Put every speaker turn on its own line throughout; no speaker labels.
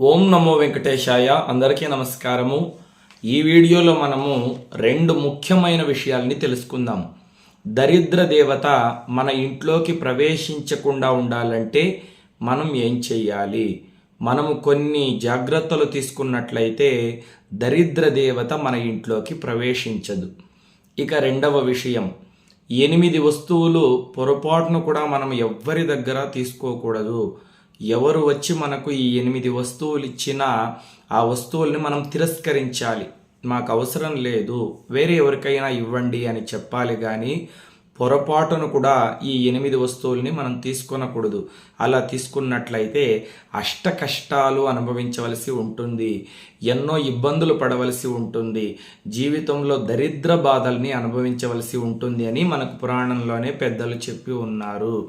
ఓం నమో వెంకటేశాయ అందరికీ నమస్కారము. ఈ వీడియోలో మనము రెండు ముఖ్యమైన విషయాల్ని తెలుసుకుందాం. దరిద్ర దేవత మన ఇంట్లోకి ప్రవేశించకుండా ఉండాలంటే మనం ఏం చెయ్యాలి? మనము కొన్ని జాగ్రత్తలు తీసుకున్నట్లయితే దరిద్ర దేవత మన ఇంట్లోకి ప్రవేశించదు. ఇక రెండవ విషయం ఎనిమిది వస్తువులు పొరపాటును కూడా మనం ఎవ్వరి దగ్గర తీసుకోకూడదు. ఎవరు వచ్చి మనకు ఈ ఎనిమిది వస్తువులు ఇచ్చినా ఆ వస్తువుల్ని మనం తిరస్కరించాలి. మాకు అవసరం లేదు. వేరే ఎవరికైనా ఇవ్వండి అని చెప్పాలి కానీ పొరపాటును కూడా ఈ ఎనిమిది వస్తువుల్ని మనం తీసుకొనకూడదు. అలా తీసుకున్నట్లయితే అష్ట కష్టాలు అనుభవించవలసి ఉంటుంది. ఎన్నో ఇబ్బందులు పడవలసి ఉంటుంది. జీవితంలో దరిద్ర బాధల్ని అనుభవించవలసి ఉంటుంది అని మనకు పురాణంలోనే పెద్దలు చెప్పి ఉన్నారు.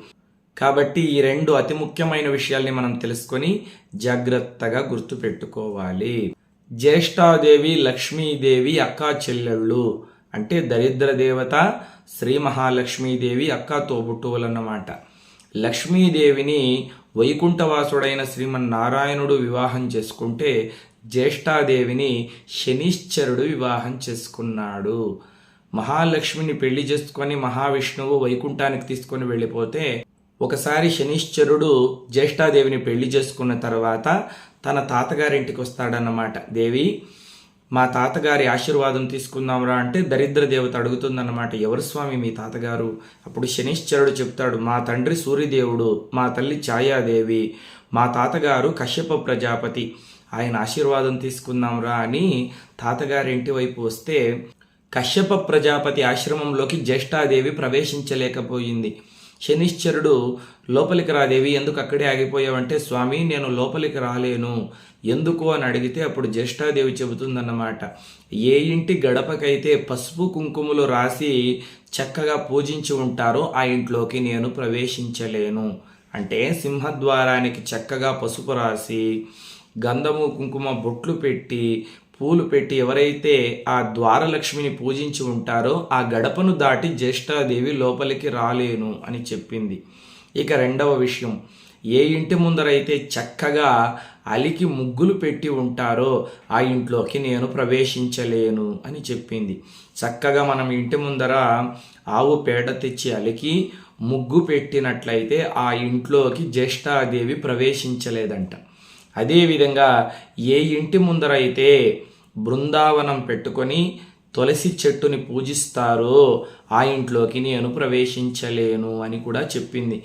కాబట్టి ఈ రెండు అతి ముఖ్యమైన విషయాల్ని మనం తెలుసుకొని జాగ్రత్తగా గుర్తుపెట్టుకోవాలి. జ్యేష్ఠాదేవి లక్ష్మీదేవి అక్కా చెల్లెళ్ళు అంటే దరిద్ర దేవత శ్రీ మహాలక్ష్మీదేవి అక్క తోబుట్టువులన్నమాట లక్ష్మీదేవిని వైకుంఠవాసుడైన శ్రీమన్నారాయణుడు వివాహం చేసుకుంటే జ్యేష్ఠాదేవిని శనీశ్చరుడు వివాహం చేసుకున్నాడు. మహాలక్ష్మిని పెళ్ళి చేసుకొని మహావిష్ణువు వైకుంఠానికి తీసుకొని వెళ్ళిపోతే ఒకసారి శనిశ్చరుడు జ్యేష్ఠాదేవిని పెళ్ళి చేసుకున్న తర్వాత తన తాతగారింటికి వస్తాడన్నమాట. దేవి మా తాతగారి ఆశీర్వాదం తీసుకుందాంరా అంటే దరిద్ర దేవత అడుగుతుందన్నమాట. ఎవరు స్వామి మీ తాతగారు? అప్పుడు శనిశ్చరుడు చెప్తాడు మా తండ్రి సూర్యదేవుడు మా తల్లి ఛాయాదేవి మా తాతగారు కశ్యప ప్రజాపతి. ఆయన ఆశీర్వాదం తీసుకుందాంరా అని తాతగారి ఇంటి వైపు వస్తే కశ్యప ప్రజాపతి ఆశ్రమంలోకి జ్యేష్ఠాదేవి ప్రవేశించలేకపోయింది. శనిశ్చరుడు లోపలికి రాదేవి ఎందుకు అక్కడే ఆగిపోయావంటే స్వామి నేను లోపలికి రాలేను. ఎందుకు? అని అడిగితే అప్పుడు జ్యేష్ఠాదేవి చెబుతుందన్నమాట. ఏ ఇంటి గడపకైతే పసుపు కుంకుమలు రాసి చక్కగా పూజించి ఉంటారో ఆ ఇంట్లోకి నేను ప్రవేశించలేను. అంటే సింహద్వారానికి చక్కగా పసుపు రాసి గంధము కుంకుమ బొట్లు పెట్టి పూలు పెట్టి ఎవరైతే ఆ ద్వారలక్ష్మిని పూజించి ఉంటారో ఆ గడపను దాటి జ్యేష్ఠాదేవి లోపలికి రాలేను అని చెప్పింది. ఇక రెండవ విషయం ఏ ఇంటి ముందరైతే చక్కగా అలికి ముగ్గులు పెట్టి ఉంటారో ఆ ఇంట్లోకి నేను ప్రవేశించలేను అని చెప్పింది. చక్కగా మనం ఇంటి ముందర ఆవు పేడ తెచ్చి అలికి ముగ్గు పెట్టినట్లయితే ఆ ఇంట్లోకి జ్యేష్ఠాదేవి ప్రవేశించలేదంట. అదేవిధంగా ఏ ఇంటి ముందర అయితే బృందావనం పెట్టుకొని తులసి చెట్టుని పూజిస్తారో ఆ ఇంట్లోకి నేను ప్రవేశించలేను అని కూడా చెప్పింది.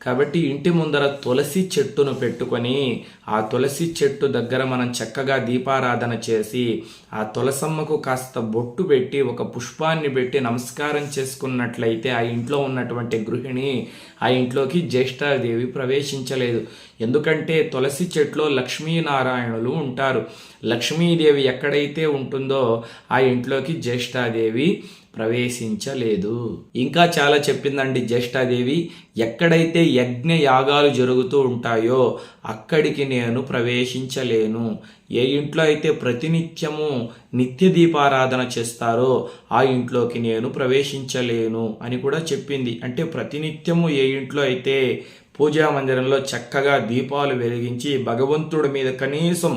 కాబట్టి ఇంటి ముందర తులసి చెట్టును పెట్టుకొని ఆ తులసి చెట్టు దగ్గర మనం చక్కగా దీపారాధన చేసి ఆ తులసమ్మకు కాస్త బొట్టు పెట్టి ఒక పుష్పాన్ని పెట్టి నమస్కారం చేసుకున్నట్లయితే ఆ ఇంట్లో ఉన్నటువంటి గృహిణి ఆ ఇంట్లోకి జ్యేష్ఠాదేవి ప్రవేశించలేదు. ఎందుకంటే తులసి చెట్లో లక్ష్మీనారాయణులు ఉంటారు. లక్ష్మీదేవి ఎక్కడైతే ఉంటుందో ఆ ఇంట్లోకి జ్యేష్ఠాదేవి ప్రవేశించలేదు. ఇంకా చాలా చెప్పిందండి జ్యేష్ఠాదేవి ఎక్కడైతే యజ్ఞ యాగాలు జరుగుతూ ఉంటాయో అక్కడికి నేను ప్రవేశించలేను. ఏ ఇంట్లో అయితే ప్రతినిత్యము నిత్య దీపారాధన చేస్తారో ఆ ఇంట్లోకి నేను ప్రవేశించలేను అని కూడా చెప్పింది. అంటే ప్రతినిత్యము ఏ ఇంట్లో అయితే పూజా మందిరంలో చక్కగా దీపాలు వెలిగించి భగవంతుడి మీద కనీసం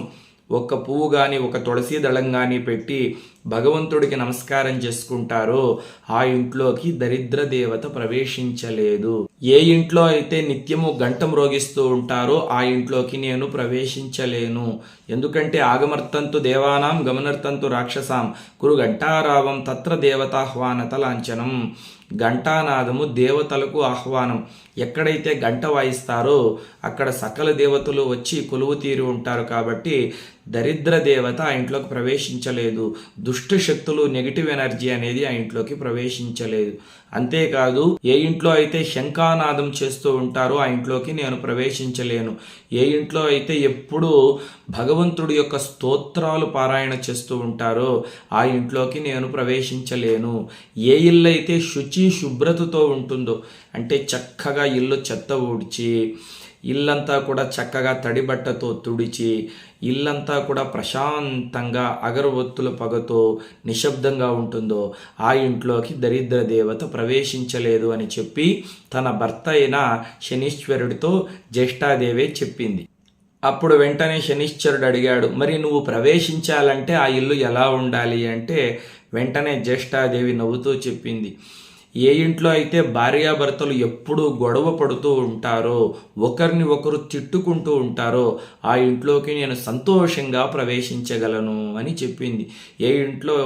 ఒక పువ్వు కానీ ఒక తులసి దళం కానీ పెట్టి భగవంతుడికి నమస్కారం చేసుకుంటారో ఆ ఇంట్లోకి దరిద్ర దేవత ప్రవేశించలేదు. ఏ ఇంట్లో అయితే నిత్యము గంట మ్రోగిస్తూ ఉంటారో ఆ ఇంట్లోకి నేను ప్రవేశించలేను. ఎందుకంటే ఆగమర్తంతు దేవానాం గమనర్తంతు రాక్షసాం కురు గంటారావం తత్ర దేవతాహ్వానత లాంఛనం. ఘంటానాదము దేవతలకు ఆహ్వానం. ఎక్కడైతే గంట వాయిస్తారో అక్కడ సకల దేవతలు వచ్చి కొలువు తీరి ఉంటారు కాబట్టి దరిద్ర దేవత ఆ ఇంట్లోకి ప్రవేశించలేదు. దుష్ట శక్తులు నెగిటివ్ ఎనర్జీ అనేది ఆ ఇంట్లోకి ప్రవేశించలేదు. అంతేకాదు ఏ ఇంట్లో అయితే శంఖానాదం చేస్తూ ఉంటారో ఆ ఇంట్లోకి నేను ప్రవేశించలేను. ఏ ఇంట్లో అయితే ఎప్పుడూ భగవంతుడి యొక్క స్తోత్రాలు పారాయణ చేస్తూ ఉంటారో ఆ ఇంట్లోకి నేను ప్రవేశించలేను. ఏ ఇల్లు అయితే శుచి శుభ్రతతో ఉంటుందో అంటే చక్కగా చక్కగా ఇల్లు చెత్త ఊడ్చి ఇల్లంతా కూడా చక్కగా తడిబట్టతో తుడిచి ఇల్లంతా కూడా ప్రశాంతంగా అగరవత్తుల పగతో నిశ్శబ్దంగా ఉంటుందో ఆ ఇంట్లోకి దరిద్ర దేవత ప్రవేశించలేదు అని చెప్పి తన భర్త అయిన శనీశ్వరుడితో జ్యేష్ఠాదేవే చెప్పింది. అప్పుడు వెంటనే శనిశ్చరుడు అడిగాడు మరి నువ్వు ప్రవేశించాలంటే ఆ ఇల్లు ఎలా ఉండాలి? అంటే వెంటనే జ్యేష్ఠాదేవి నవ్వుతూ చెప్పింది ఏ ఇంట్లో అయితే భార్యాభర్తలు ఎప్పుడూ గొడవ పడుతూ ఉంటారో ఒకరిని ఒకరు తిట్టుకుంటూ ఉంటారో ఆ ఇంట్లోకి నేను సంతోషంగా ప్రవేశించగలను అని చెప్పింది. ఏ ఇంట్లో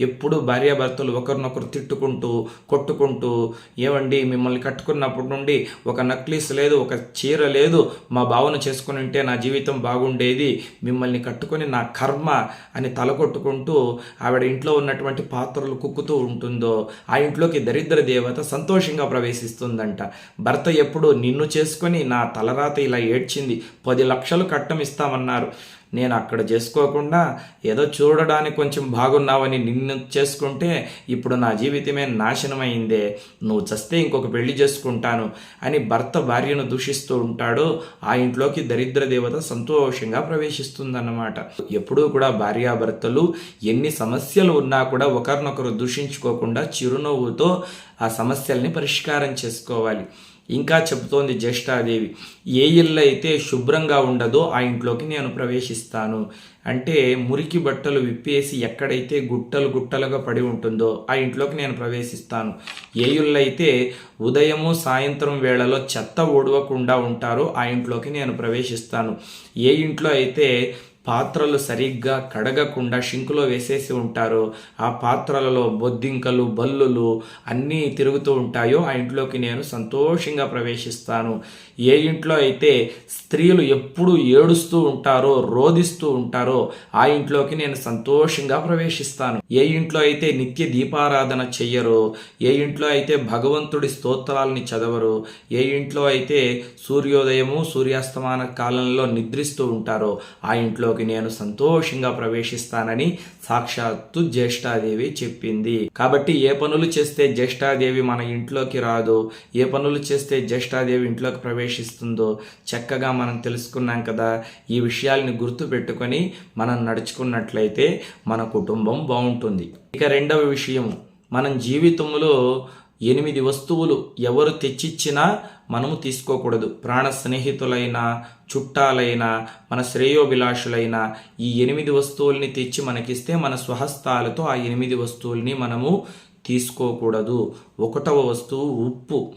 ఎప్పుడు భార్యాభర్తలు ఒకరినొకరు తిట్టుకుంటూ కొట్టుకుంటూ ఏమండి మిమ్మల్ని కట్టుకున్నప్పటి నుండి ఒక నక్లీస్ లేదు ఒక చీర లేదు మా భావన చేసుకుని ఉంటే నా జీవితం బాగుండేది మిమ్మల్ని కట్టుకొని నా కర్మ అని తల కొట్టుకుంటూ ఆవిడ ఇంట్లో ఉన్నటువంటి పాత్రలు కుక్కుతూ ఉంటుందో ఆ ఇంట్లోకి దరిద్ర దేవత సంతోషంగా ప్రవేశిస్తుందంట. భర్త ఎప్పుడు నిన్ను చేసుకొని నా తలరాత ఇలా ఏడ్చింది. పది లక్షలు కట్టం ఇస్తామన్నారు. నేను అక్కడ చేసుకోకుండా ఏదో చూడడానికి కొంచెం బాగున్నావని నిన్ను చేసుకుంటే ఇప్పుడు నా జీవితమే నాశనమైందే. నువ్వు చస్తే ఇంకొక పెళ్ళి చేసుకుంటాను అని భర్త భార్యను దూషిస్తూ ఉంటాడు. ఆ ఇంట్లోకి దరిద్ర దేవత సంతోషంగా ప్రవేశిస్తుందన్నమాట. ఎప్పుడూ కూడా భార్యాభర్తలు ఎన్ని సమస్యలు ఉన్నా కూడా ఒకరినొకరు దూషించుకోకుండా చిరునవ్వుతో ఆ సమస్యల్ని పరిష్కారం చేసుకోవాలి. ఇంకా చెబుతోంది జ్యేష్ఠాదేవి ఏ ఇల్లు అయితే శుభ్రంగా ఉండదో ఆ ఇంట్లోకి నేను ప్రవేశిస్తాను. అంటే మురికి బట్టలు విప్పేసి ఎక్కడైతే గుట్టలు గుట్టలుగా పడి ఉంటుందో ఆ ఇంట్లోకి నేను ప్రవేశిస్తాను. ఏ ఇల్లు అయితే ఉదయము సాయంత్రం వేళలో చెత్త ఓడవకుండా ఉంటారో ఆ ఇంట్లోకి నేను ప్రవేశిస్తాను. ఏ ఇంట్లో అయితే పాత్రలు సరిగ్గా కడగకుండా షింకులో వేసేసి ఉంటారో ఆ పాత్రలలో బొద్దింకలు బల్లులు అన్నీ తిరుగుతూ ఉంటాయో ఆ ఇంట్లోకి నేను సంతోషంగా ప్రవేశిస్తాను. ఏ ఇంట్లో అయితే స్త్రీలు ఎప్పుడు ఏడుస్తూ ఉంటారో రోధిస్తూ ఉంటారో ఆ ఇంట్లోకి నేను సంతోషంగా ప్రవేశిస్తాను. ఏ ఇంట్లో అయితే నిత్య దీపారాధన చెయ్యరో ఏ ఇంట్లో అయితే భగవంతుడి స్తోత్రాలని చదవరు ఏ ఇంట్లో అయితే సూర్యోదయము సూర్యాస్తమాన కాలంలో నిద్రిస్తూ ఉంటారో ఆ ఇంట్లోకి నేను సంతోషంగా ప్రవేశిస్తానని సాక్షాత్తు జ్యేష్ఠాదేవి చెప్పింది. కాబట్టి ఏ పనులు చేస్తే జ్యేష్ఠాదేవి మన ఇంట్లోకి రాదు ఏ పనులు చేస్తే జ్యేష్ఠాదేవి ఇంట్లోకి ప్రవేశిస్తుందో చక్కగా మనం తెలుసుకున్నాం కదా. ఈ విషయాల్ని గుర్తు పెట్టుకొని మనం నడుచుకున్నట్లయితే మన కుటుంబం బాగుంటుంది. ఇక రెండవ విషయం మనం జీవితంలో ఎనిమిది వస్తువులు ఎవరు తెచ్చిచ్చినా మనము తీసుకోకూడదు. ప్రాణ స్నేహితులైన చుట్టాలైన మన శ్రేయోభిలాషులైన ఈ ఎనిమిది వస్తువుల్ని తెచ్చి మనకిస్తే మన స్వహస్తాలతో ఆ ఎనిమిది వస్తువుల్ని మనము తీసుకోకూడదు. ఒకటవ వస్తువు ఉప్పు.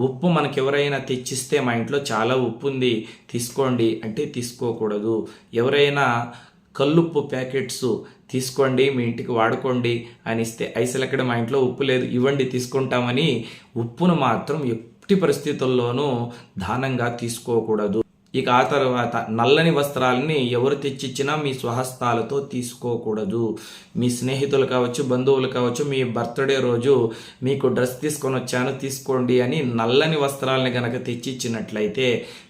ఉప్పు మనకెవరైనా తెచ్చిస్తే మా ఇంట్లో చాలా ఉప్పు ఉంది తీసుకోండి అంటే తీసుకోకూడదు. ఎవరైనా కల్లుప్పు ప్యాకెట్స్ తీసుకోండి మీ ఇంటికి వాడుకోండి అని ఇస్తే ఐసలక్కడ మా ఇంట్లో ఉప్పు లేదు ఇవ్వండి తీసుకుంటామని ఉప్పును మాత్రం ఎట్టి పరిస్థితుల్లోనూ దానంగా తీసుకోకూడదు. ఇక ఆ తర్వాత నల్లని వస్త్రాలని ఎవరు తెచ్చిచ్చినా మీ స్వహస్తాలతో తీసుకోకూడదు. మీ స్నేహితులు కావచ్చు బంధువులు కావచ్చు మీ బర్త్డే రోజు మీకు డ్రెస్ తీసుకొని వచ్చాను తీసుకోండి అని నల్లని వస్త్రాలని కనుక తెచ్చిచ్చినట్లయితే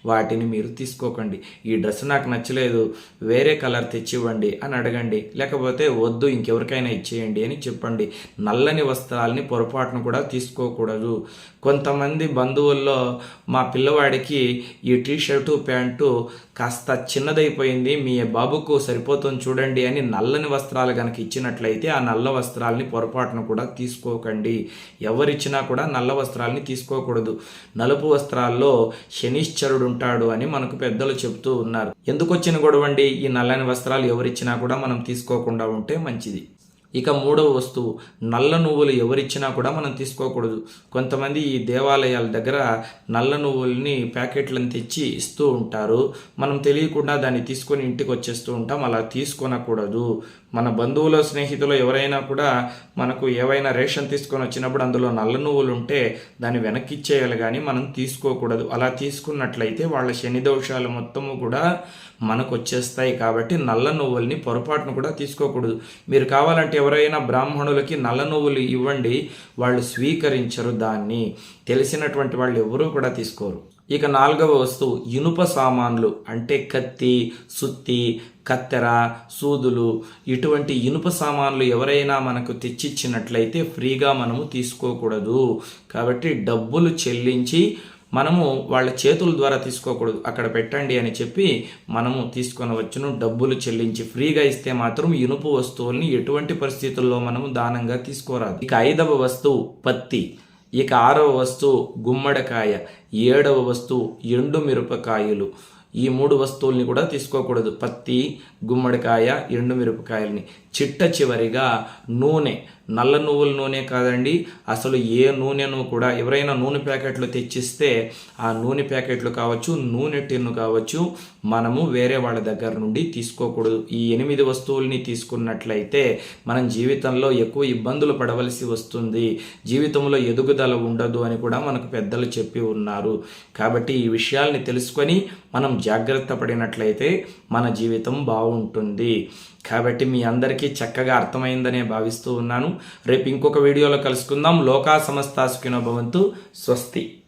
వాటిని మీరు తీసుకోకండి. ఈ డ్రెస్ నాకు నచ్చలేదు వేరే కలర్ తెచ్చివ్వండి అని అడగండి. లేకపోతే వద్దు ఇంకెవరికైనా ఇచ్చేయండి అని చెప్పండి. నల్లని వస్త్రాలని పొరపాటును కూడా తీసుకోకూడదు. కొంతమంది బంధువుల్లో మా పిల్లవాడికి ఈ టీ షర్టు ప్యాంట్ అంటూ కాస్త చిన్నదైపోయింది. మీ బాబుకు సరిపోతుంది చూడండి అని నల్లని వస్త్రాలు కనుక ఇచ్చినట్లయితే ఆ నల్ల వస్త్రాలని పొరపాటును కూడా తీసుకోకండి. ఎవరిచ్చినా కూడా నల్ల వస్త్రాలని తీసుకోకూడదు. నలుపు వస్త్రాల్లో శనిశ్చరుడు ఉంటాడు అని మనకు పెద్దలు చెబుతూ ఉన్నారు. ఎందుకు వచ్చిన గొడవండి? ఈ నల్లని వస్త్రాలు ఎవరిచ్చినా కూడా మనం తీసుకోకుండా ఉంటే మంచిది. ఇక మూడవ వస్తువు నల్ల నువ్వులు ఎవరిచ్చినా కూడా మనం తీసుకోకూడదు. కొంతమంది ఈ దేవాలయాల దగ్గర నల్ల నువ్వుల్ని ప్యాకెట్లను తెచ్చి ఇస్తూ ఉంటారు. మనం తెలియకుండా దాన్ని తీసుకొని ఇంటికి వచ్చేస్తూ ఉంటాం. అలా తీసుకొనకూడదు. మన బంధువుల స్నేహితులు ఎవరైనా కూడా మనకు ఏవైనా రేషన్ తీసుకొని వచ్చినప్పుడు అందులో నల్ల నువ్వులు ఉంటే దాన్ని వెనక్కి ఇచ్చేయాలి కానీ మనం తీసుకోకూడదు. అలా తీసుకున్నట్లయితే వాళ్ళ శని దోషాలు మొత్తము కూడా మనకు వచ్చేస్తాయి కాబట్టి నల్ల నువ్వుల్ని పొరపాటును కూడా తీసుకోకూడదు. మీరు కావాలంటే ఎవరైనా బ్రాహ్మణులకి నల్ల నువ్వులు ఇవ్వండి వాళ్ళు స్వీకరించరు దాన్ని. తెలిసినటువంటి వాళ్ళు ఎవరూ కూడా తీసుకోరు. ఇక నాలుగవ వస్తువు ఇనుప సామాన్లు అంటే కత్తి సుత్తి కత్తెర సూదులు. ఇటువంటి ఇనుప సామాన్లు ఎవరైనా మనకు తెచ్చిచ్చినట్లయితే ఫ్రీగా మనము తీసుకోకూడదు. కాబట్టి డబ్బులు చెల్లించి మనము వాళ్ళ చేతుల ద్వారా తీసుకోకూడదు. అక్కడ పెట్టండి అని చెప్పి మనము తీసుకొనవచ్చును. డబ్బులు చెల్లించి ఫ్రీగా ఇస్తే మాత్రం ఇనుపు వస్తువుల్ని ఎటువంటి పరిస్థితుల్లో మనము దానంగా తీసుకోరాదు. ఇక ఐదవ వస్తువు పత్తి. ఇక ఆరవ వస్తువు గుమ్మడికాయ. ఏడవ వస్తువు ఎండు మిరపకాయలు. ఈ మూడు వస్తువుల్ని కూడా తీసుకోకూడదు. పత్తి గుమ్మడికాయ ఎండు మిరపకాయల్ని. చిట్ట చివరిగా నూనె. నల్ల నువ్వుల నూనె కాదండి. అసలు ఏ నూనెను కూడా ఎవరైనా నూనె ప్యాకెట్లు తెచ్చిస్తే ఆ నూనె ప్యాకెట్లు కావచ్చు నూనె టిన్ను కావచ్చు మనము వేరే వాళ్ళ దగ్గర నుండి తీసుకోకూడదు. ఈ ఎనిమిది వస్తువుల్ని తీసుకున్నట్లయితే మనం జీవితంలో ఎక్కువ ఇబ్బందులు పడవలసి వస్తుంది. జీవితంలో ఎదుగుదల ఉండదు అని కూడా మనకు పెద్దలు చెప్పి ఉన్నారు. కాబట్టి ఈ విషయాల్ని తెలుసుకొని మనం జాగ్రత్త పడినట్లయితే మన జీవితం బాగుంటుంది. కాబట్టి మీ అందరికీ చక్కగా అర్థమైందనే భావిస్తూ ఉన్నాను. రేపు ఇంకొక వీడియోలో కలుసుకుందాం. లోకా సమస్త సుఖినో భవంతు. స్వస్తి.